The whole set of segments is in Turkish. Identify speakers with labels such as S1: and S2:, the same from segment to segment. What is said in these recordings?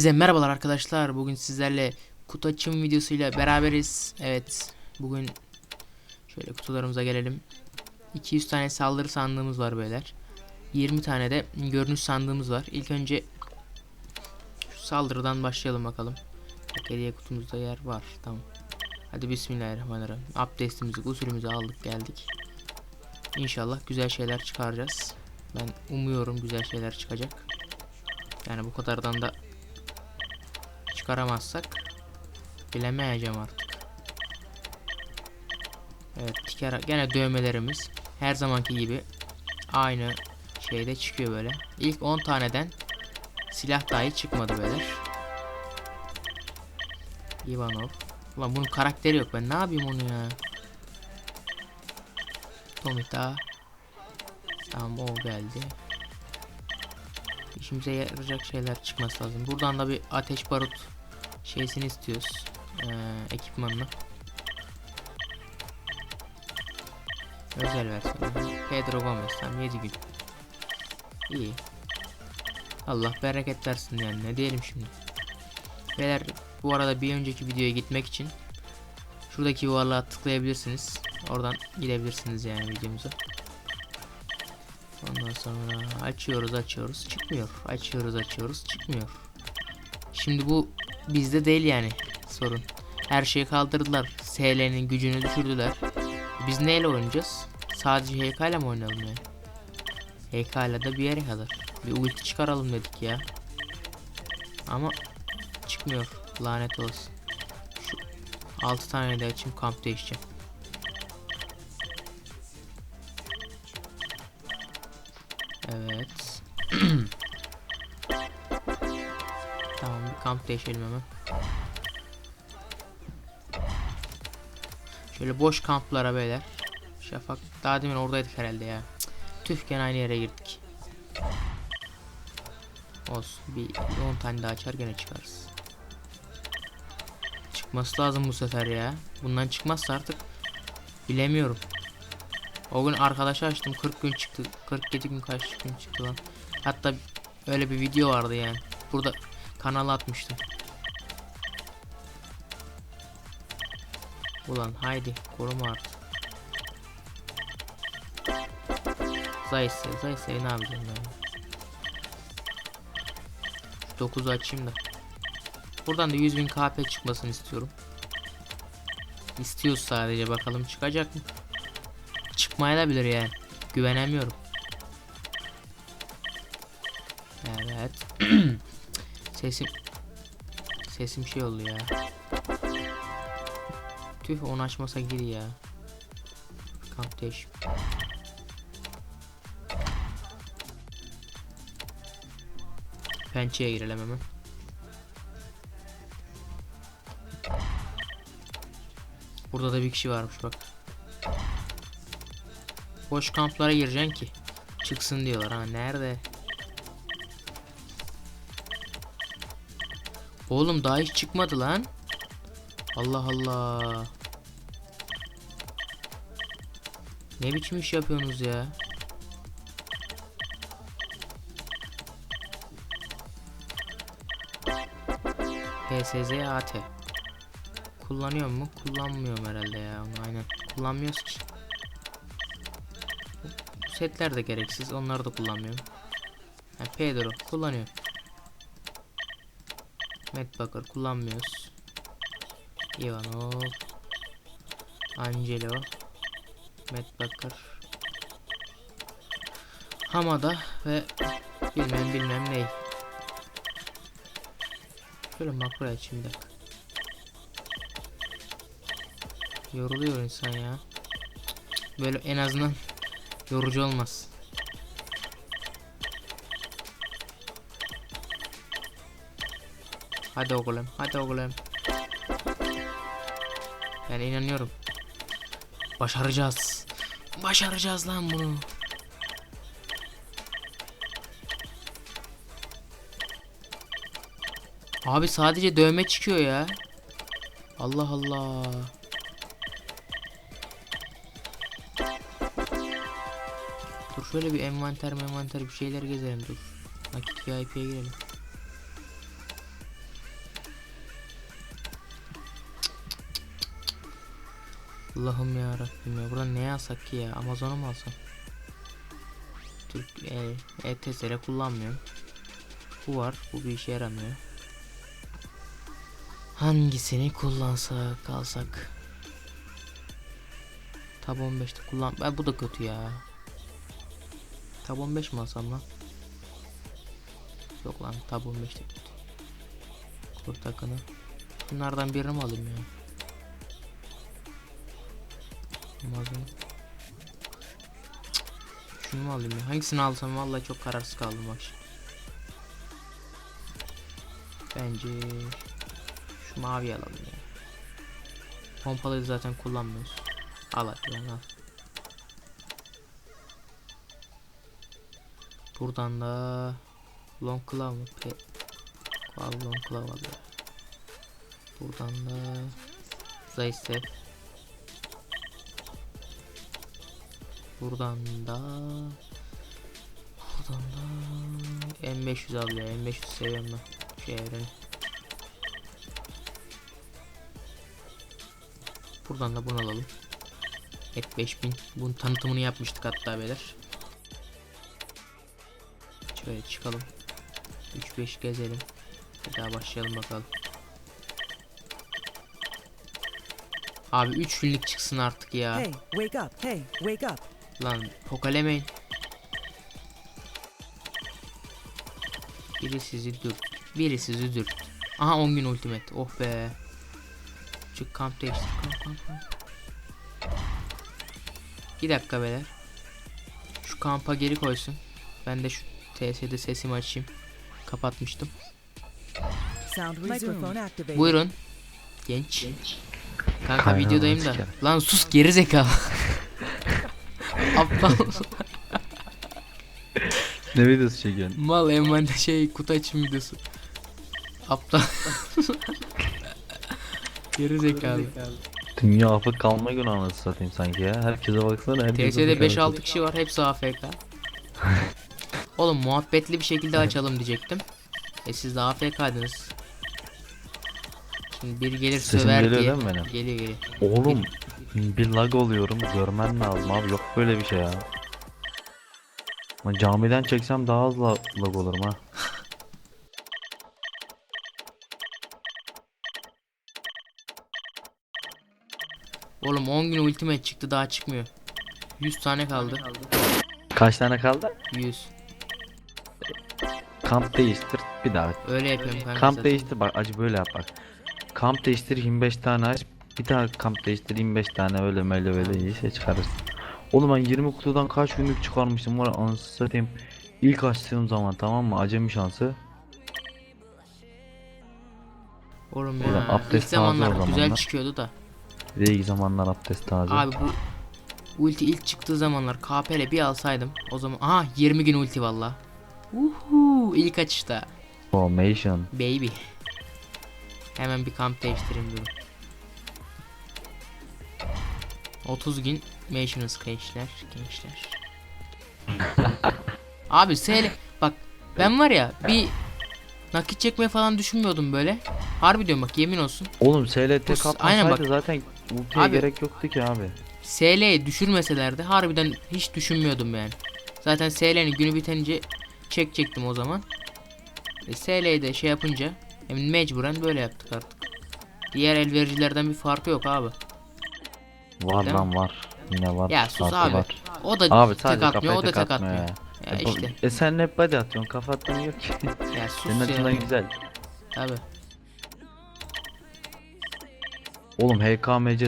S1: Hepinize merhabalar arkadaşlar. Bugün sizlerle kutu açım videosuyla beraberiz. Evet, bugün şöyle kutularımıza gelelim. 200 tane saldırı sandığımız var beyler. 20 tane de görünüş sandığımız var. İlk önce şu saldırıdan başlayalım bakalım. Bak, hediye kutumuzda yer var. Tamam. Hadi bismillahirrahmanirrahim. Abdestimizi, usulümüzü aldık geldik. İnşallah güzel şeyler çıkaracağız. Ben umuyorum güzel şeyler çıkacak. Yani bu kadardan da çıkaramazsak bilemeyeceğim artık. Evet tiker gene dövmelerimiz her zamanki gibi aynı şeyde çıkıyor böyle. İlk 10 taneden silah dahi çıkmadı böyle. Ivanov. Ulan bunun karakteri yok ben ne yapayım onu ya. Tomita. Tamam o geldi. İşimize yarayacak şeyler çıkması lazım. Buradan da bir ateş barut şeysini istiyoruz. Ee, ekipmanını. Özel versiyonu. Pedro Gomez tam 7 gün. İyi. Allah bereket versin yani ne diyelim şimdi. Beyler bu arada bir önceki videoya gitmek için şuradaki yuvarlığa tıklayabilirsiniz. Oradan gidebilirsiniz yani videomuza. Ondan sonra açıyoruz açıyoruz çıkmıyor. Açıyoruz açıyoruz çıkmıyor. Şimdi bu bizde değil yani sorun. Her şeyi kaldırdılar. SL'nin gücünü düşürdüler. Biz neyle oynayacağız? Sadece HK ile mi oynayalım yani? HK ile de bir yere kadar. Bir ulti çıkaralım dedik ya. Ama çıkmıyor. Lanet olsun. Şu 6 tane de açayım kamp değişeceğim. Evet. Kamp değişelim hemen. Şöyle boş kamplara beyler. Şafak daha demin oradaydık herhalde ya. Tüh gene aynı yere girdik. Olsun bir 10 tane daha açar gene çıkarız. Çıkması lazım bu sefer ya. Bundan çıkmazsa artık bilemiyorum. O gün arkadaşa açtım 40 gün çıktı. 47 gün kaç gün çıktı lan. Hatta öyle bir video vardı yani. Burada kanala atmıştım. Ulan haydi koruma artık. Zayse, Zayse ne yapacağım ben? 9'u açayım da. Buradan da 100.000 KP çıkmasını istiyorum. İstiyoruz sadece bakalım çıkacak mı? Çıkmayabilir yani. Güvenemiyorum. Sesim sesim şey oldu ya. Tüh onu açmasa gir ya. Kamp değiş. Pençeye girelim hemen. Burada da bir kişi varmış bak. Boş kamplara gireceksin ki çıksın diyorlar ha nerede? Oğlum daha hiç çıkmadı lan. Allah Allah. Ne biçim iş yapıyorsunuz ya? PSZ AT. Kullanıyor mu? Kullanmıyorum herhalde ya. Aynen. Kullanmıyoruz ki. Setler de gereksiz. Onları da kullanmıyorum. Ha, Pedro kullanıyor. Bakır kullanmıyoruz. Ivanov. Angelo. Bakır. Hamada ve bilmem bilmem ney. Şöyle makro açayım bir. Yoruluyor insan ya. Böyle en azından yorucu olmaz. Hadi oğlum, hadi oğlum. Ben inanıyorum. Başaracağız. Başaracağız lan bunu. Abi sadece dövme çıkıyor ya. Allah Allah. Dur şöyle bir envanter envanter bir şeyler gezelim dur. Nakit VIP'ye girelim. Allah'ım ya Rabbim ya. Buradan ne alsak ki ya? Amazon'u mu alsam? Türk e, ETSR kullanmıyorum. Bu var. Bu bir işe yaramıyor. Hangisini kullansak alsak? Tab 15'te kullan. Ben bu da kötü ya. Tab 15 mi alsam lan? Yok lan Tab 15 de kötü. Kurt takını. Bunlardan birini mi alayım ya? Cık. Şunu mu alayım ya? Hangisini alsam vallahi çok kararsız kaldım bak şimdi. Bence şu mavi alalım ya. Pompalıyı zaten kullanmıyoruz. Al hadi al. Buradan da long claw mı? Pe al long claw al. Buradan da Zaysef. Buradan da Buradan da M500 al ya. M500 seviyorum ben. Şey. Buradan da bunu alalım. Et 5000. Bunun tanıtımını yapmıştık hatta beyler. Şöyle çıkalım. 3-5 gezelim. Bir daha başlayalım bakalım. Abi 3 günlük çıksın artık ya.
S2: Hey, wake up. Hey, wake up.
S1: Lan pokalemeyin. Biri sizi dürt. Biri sizi dürt. Aha 10 gün ultimate. Oh be. Çık kamp değiştir. Kamp kamp kamp. Bir dakika beyler. Şu kampa geri koysun. Ben de şu TS'de sesimi açayım. Kapatmıştım. Buyurun. Genç. Kanka
S3: Kaynana
S1: videodayım da. Lan sus geri zekalı. Aptal.
S3: Ne videosu çekiyorsun?
S1: Mal envante şey kutu açım videosu. Aptal. Geri zekalı.
S3: Dünya afık kalma günü anasını satayım sanki ya. Herkese baksana. herkes
S1: TS'de
S3: afık
S1: 5-6
S3: anasını-
S1: kişi var hepsi AFK. Oğlum muhabbetli bir şekilde açalım diyecektim. E siz de AFK'dınız. Şimdi biri gelir
S3: Sesim
S1: söver
S3: geliyor
S1: diye.
S3: değil mi benim?
S1: Geliyor geliyor.
S3: Oğlum bir lag oluyorum görmen lazım abi yok böyle bir şey ya. Ama camiden çeksem daha az la- lag olurum ha.
S1: Oğlum 10 gün ultimate çıktı daha çıkmıyor. 100 tane kaldı.
S3: Kaç tane kaldı?
S1: 100.
S3: Kamp değiştir bir daha.
S1: Öyle yapıyorum kanka.
S3: Kamp
S1: zaten.
S3: değiştir bak acı böyle yap bak. Kamp değiştir 25 tane aç. Bir tane kamp değiştir 25 tane öyle böyle böyle iyi şey çıkarırsın. Oğlum ben 20 kutudan kaç günlük çıkarmıştım var anasını satayım. İlk açtığım zaman tamam mı acemi şansı.
S1: Oğlum
S3: Ulan
S1: ya. İlk
S3: abdest taze
S1: zamanlar güzel
S3: zamanlar.
S1: çıkıyordu da.
S3: İlk zamanlar abdest taze.
S1: Abi bu ulti ilk çıktığı zamanlar KP'le bir alsaydım o zaman aha 20 gün ulti valla. Uhu ilk açışta
S3: Formation.
S1: baby. Hemen bir kamp değiştireyim diyorum. 30 gün maintenance gençler gençler. Abi SL bak ben var ya bir nakit çekmeye falan düşünmüyordum böyle. Harbi diyorum bak yemin olsun.
S3: Oğlum SLT
S1: Bu aynen bak.
S3: zaten ultiye
S1: Abi-
S3: gerek yoktu ki abi.
S1: SL'yi düşürmeselerdi harbiden hiç düşünmüyordum yani. Zaten SL'nin günü bitenince çekecektim o zaman. E, SL'yi de şey yapınca yani mecburen böyle yaptık artık. Diğer el vericilerden bir farkı yok abi.
S3: Var
S1: Değil mi?
S3: lan var. Yine var.
S1: Ya sus
S3: farkı
S1: abi.
S3: var.
S1: O da
S3: Abi
S1: tek
S3: sadece
S1: atmıyor,
S3: kafaya
S1: o da
S3: tek
S1: tek
S3: atmıyor
S1: atmıyor.
S3: ya.
S1: Ya
S3: E,
S1: işte.
S3: E sen hep body atıyorsun kafa atman yok ki.
S1: Ya sus
S3: Senin
S1: ya.
S3: açından güzel.
S1: Tabi.
S3: Oğlum HKMC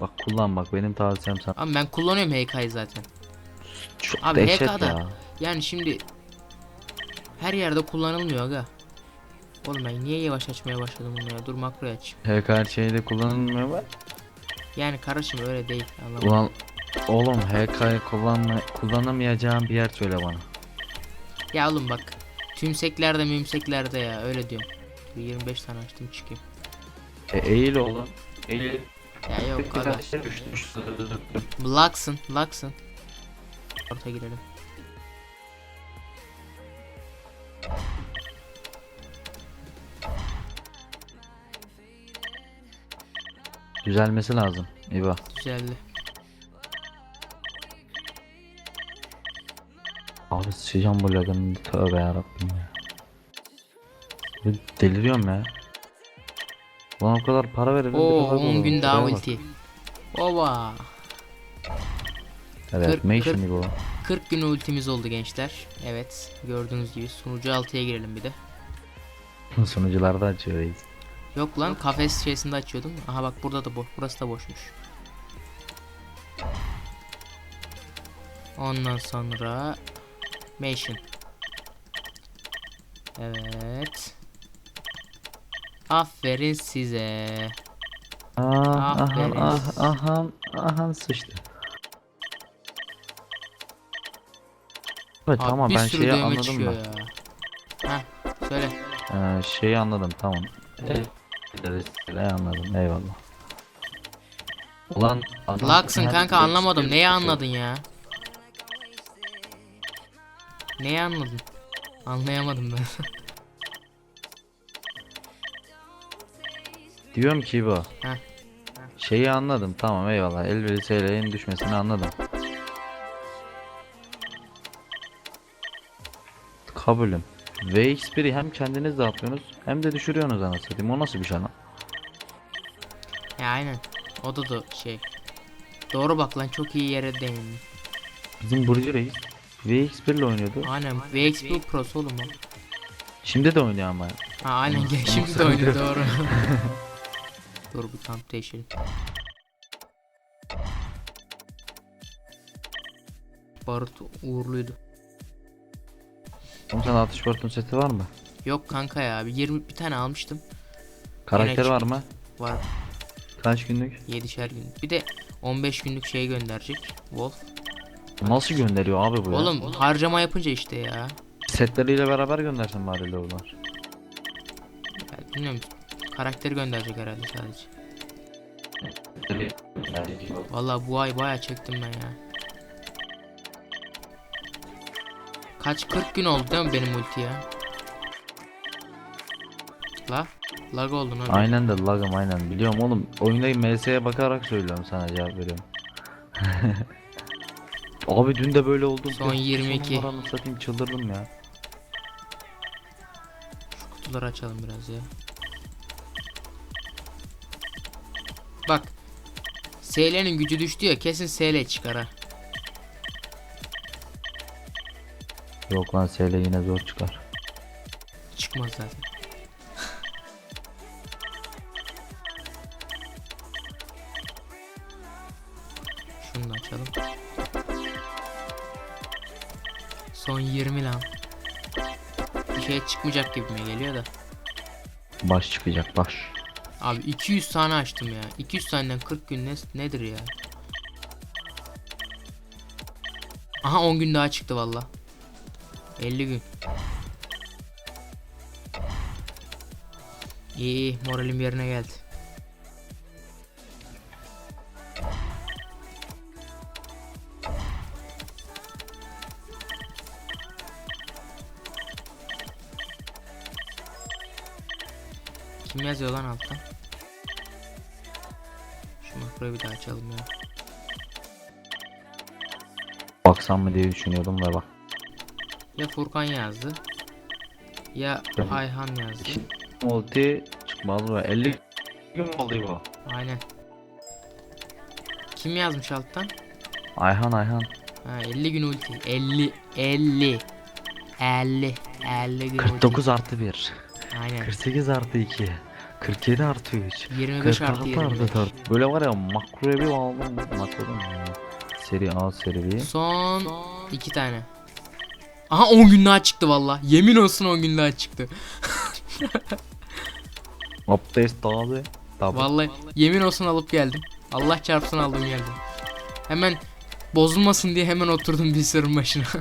S3: bak kullan bak benim tavsiyem sana.
S1: Ama ben kullanıyorum HK'yı zaten.
S3: Çok
S1: Abi
S3: dehşet
S1: HK'da
S3: ya.
S1: Yani şimdi her yerde kullanılmıyor aga. Oğlum ben niye yavaş açmaya başladım bunu ya? Dur makro aç.
S3: HK her şeyde kullanılmıyor mu?
S1: Yani karışım öyle değil. Anlamadım.
S3: Ulan oğlum HK'yı kullanma, kullanamayacağım bir yer söyle bana.
S1: Ya oğlum bak. Tümseklerde mümseklerde ya öyle diyorum. Bir 25 tane açtım çıkayım.
S3: E eğil oğlum. Eğil.
S1: Ya yok aga. Laksın, laksın. Orta girelim.
S3: Düzelmesi lazım. İba.
S1: Güzeldi.
S3: Abi sıçacağım bu lagın tövbe yarabbim ya. Ben deliriyorum ya. Ulan o kadar para verelim.
S1: Oo
S3: de lag
S1: 10
S3: olur.
S1: gün daha ulti. Ova.
S3: Evet,
S1: Kırk-
S3: Mission
S1: kırk-
S3: İbo.
S1: 40 gün ultimiz oldu gençler. Evet gördüğünüz gibi sunucu 6'ya girelim bir de.
S3: Sunucularda açıyor reis.
S1: Yok lan kafes şeysinde açıyordum. Aha bak burada da boş. Burası da boşmuş. Ondan sonra Mission. Evet. Aferin size.
S3: Aha,
S1: Aferin.
S3: ah, aha, aha sıçtı. Evet
S1: Abi
S3: tamam
S1: bir
S3: ben
S1: sürü
S3: şeyi anladım
S1: çıkıyor
S3: da.
S1: ya. Heh, söyle.
S3: Ee, şeyi anladım tamam. Evet. Anladım eyvallah. Ulan adam
S1: Laksın kanka
S3: şey
S1: anlamadım. Neyi anladın ya? Neyi anladın? Anlayamadım ben.
S3: Diyorum ki bu.
S1: Heh.
S3: Şeyi anladım tamam eyvallah. SL'nin düşmesini anladım. Kabulüm. VX1'i hem kendiniz dağıtıyorsunuz hem de düşürüyorsunuz anasını satayım. O nasıl bir şey lan?
S1: ya aynen. O da da şey. Doğru bak lan çok iyi yere değindin.
S3: Bizim Burcu Reis VX1 ile oynuyordu.
S1: Aynen. VXP Pro'su oğlum o.
S3: Şimdi de oynuyor ama.
S1: Ha aynen gel şimdi de oynuyor doğru. Dur bir kamp değişelim. Barut uğurluydu.
S3: Sana atış portun seti var mı?
S1: Yok kanka ya bir 20 bir tane almıştım.
S3: Karakter
S1: Yine
S3: var mı?
S1: Var
S3: Kaç günlük?
S1: 7'şer gün. Bir de 15 günlük şey gönderecek. Wolf.
S3: Nasıl gönderiyor abi bu ya?
S1: Oğlum harcama yapınca işte ya.
S3: Setleriyle beraber göndersin bari Lovlar.
S1: ya bilmiyorum. Karakteri gönderecek herhalde sadece. Vallahi bu ay baya çektim ben ya. Kaç 40 gün oldu değil mi benim ulti ya? La? Lag oldun abi.
S3: Aynen de lagım aynen biliyorum oğlum oyunda MS'ye bakarak söylüyorum sana cevap veriyorum. Abi dün de böyle oldu.
S1: Son 22.
S3: Son satayım çıldırdım ya.
S1: Şu kutuları açalım biraz ya. Bak. SL'nin gücü düştü ya kesin SL çıkar ha.
S3: Yok lan SL yine zor çıkar.
S1: Çıkmaz zaten. Şunu da açalım. Son 20 lan. Bir şey çıkmayacak gibime geliyor da.
S3: Baş çıkacak baş.
S1: Abi 200 tane açtım ya. 200 taneden 40 gün ne, nedir ya? Aha 10 gün daha çıktı valla. 50 gün. İyi iyi moralim yerine geldi. Kim yazıyor lan alttan? Şu makroyu bir daha açalım ya.
S3: Baksam mı diye düşünüyordum ve bak.
S1: Ya Furkan yazdı. Ya. Ayhan yazdı.
S3: Multi çıkmaz mı? 50 gün oldu bu?
S1: Aynen. Kim yazmış alttan?
S3: Ayhan Ayhan.
S1: Ha 50 gün ulti. 50 50 50 50 gün
S3: 49
S1: ulti.
S3: artı 1.
S1: Aynen.
S3: 48 artı 2. 47 artı 3.
S1: 25 artı
S3: 46
S1: 25.
S3: artı 4. Böyle var ya makroya bir aldım. Makroda mı? Seri A seri B.
S1: Son iki tane. Aha 10 gün daha çıktı valla. Yemin olsun 10 gün daha çıktı.
S3: Update abi. Tabii.
S1: Vallahi yemin olsun alıp geldim. Allah çarpsın aldım geldim. Hemen bozulmasın diye hemen oturdum bilgisayarın başına.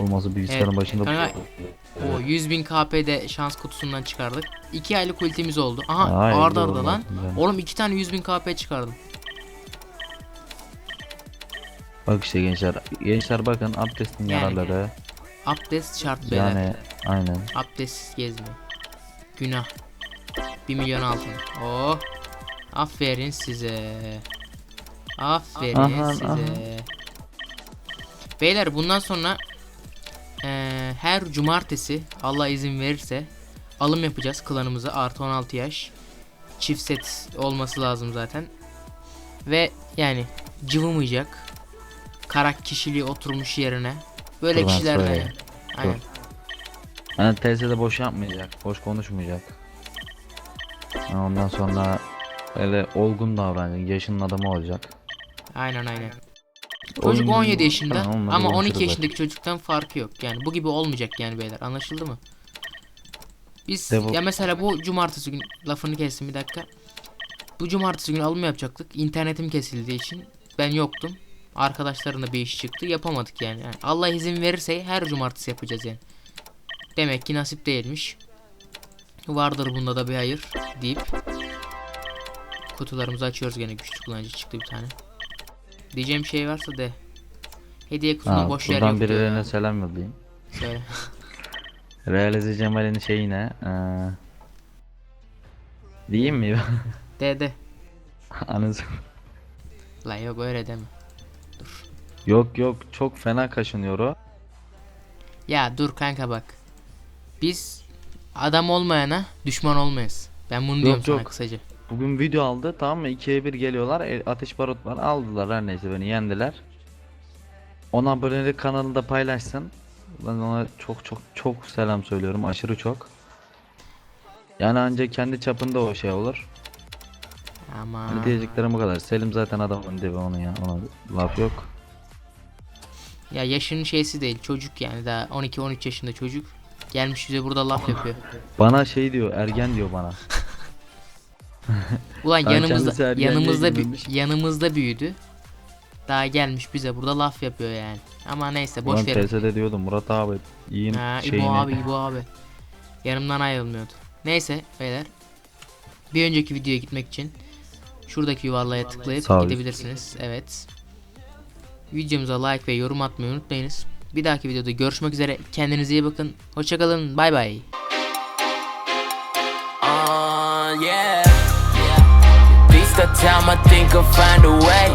S3: Olmazsa bilgisayarın
S1: Evet,
S3: başında
S1: kanka- o 100.000 KP'de şans kutusundan çıkardık. 2 aylık ultimiz oldu. Aha
S3: Ay,
S1: arda arda lan.
S3: güzel.
S1: Oğlum 2 tane 100.000 KP çıkardım.
S3: Bak işte gençler. Gençler bakın abdestin
S1: Yani
S3: yararları.
S1: Abdest şart beyler.
S3: Yani aynen.
S1: Abdestsiz gezme. Günah. 1 milyon altın. Oh. Aferin size. Aferin
S3: Aman,
S1: size.
S3: aman.
S1: Beyler bundan sonra eee, her cumartesi Allah izin verirse alım yapacağız klanımıza artı 16 yaş. Çift set olması lazım zaten. Ve yani cıvımayacak. Karak kişiliği oturmuş yerine. Böyle
S3: Dur ben
S1: kişilerle.
S3: söyleyeyim.
S1: Aynen.
S3: Yani TS'de boş yapmayacak, boş konuşmayacak. Yani ondan sonra öyle olgun davranacak, yaşının adamı olacak.
S1: Aynen aynen. Çocuk
S3: Oyun-
S1: 17 yaşında
S3: Tamam, onları
S1: ama 12
S3: konuşuruz
S1: yaşındaki çocuktan farkı yok. Yani bu gibi olmayacak yani beyler. Anlaşıldı mı? Biz
S3: De bu-
S1: ya mesela bu cumartesi gün lafını kestim bir dakika. Bu cumartesi günü alım yapacaktık. İnternetim kesildiği için ben yoktum. Arkadaşların da bir iş çıktı. Yapamadık yani. Yani Allah izin verirse her cumartesi yapacağız yani. Demek ki nasip değilmiş. Vardır bunda da bir hayır deyip kutularımızı açıyoruz gene güçlü kullanıcı çıktı bir tane. Diyeceğim şey varsa de. Hediye kutusunda
S3: Ha,
S1: boş yer
S3: buradan
S1: yok. diyor
S3: birilerine
S1: ya.
S3: selam yollayayım.
S1: Söyle.
S3: Realize Cemal'in şeyine eee Diyeyim mi?
S1: De de.
S3: Anız.
S1: La yok öyle deme.
S3: Yok yok çok fena kaşınıyor o.
S1: Ya dur kanka bak. Biz adam olmayana düşman olmayız. Ben bunu diyorum sana
S3: yok.
S1: kısaca.
S3: Bugün video aldı tamam mı? 2'ye 1 geliyorlar. e, Ateş barut var. Aldılar her neyse beni yendiler. 10 abonelik kanalında paylaşsın. Ben ona çok çok çok selam söylüyorum. Aşırı çok. Yani ancak kendi çapında o şey olur.
S1: Ama
S3: Hani diyeceklerim bu kadar. Selim zaten adamın dibi onun ya. Ona laf yok.
S1: Ya yaşının şeysi değil çocuk yani daha 12-13 yaşında çocuk. Gelmiş bize burada laf yapıyor.
S3: Bana şey diyor, ergen diyor bana.
S1: Ulan
S3: Ben
S1: yanımızda yanımızda bü-
S3: girmemiş.
S1: yanımızda büyüdü. Daha gelmiş bize burada laf yapıyor yani. Ama neyse boş verin.
S3: TS'de diyordum Murat abi yiyin
S1: Ha,
S3: şeyini.
S1: İbo abi İbo abi. Yanımdan ayrılmıyordu. Neyse beyler. Bir önceki videoya gitmek için şuradaki yuvarlaya tıklayıp
S3: Sağ
S1: gidebilirsiniz. Evet. Videomuza like ve yorum atmayı unutmayınız. Bir dahaki videoda görüşmek üzere. Kendinize iyi bakın. Hoşçakalın. Bay bay.
S4: Uh, yeah. Beast of time, I think I'll find a way.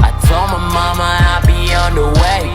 S4: I told my mama I'll be on the way. Yeah.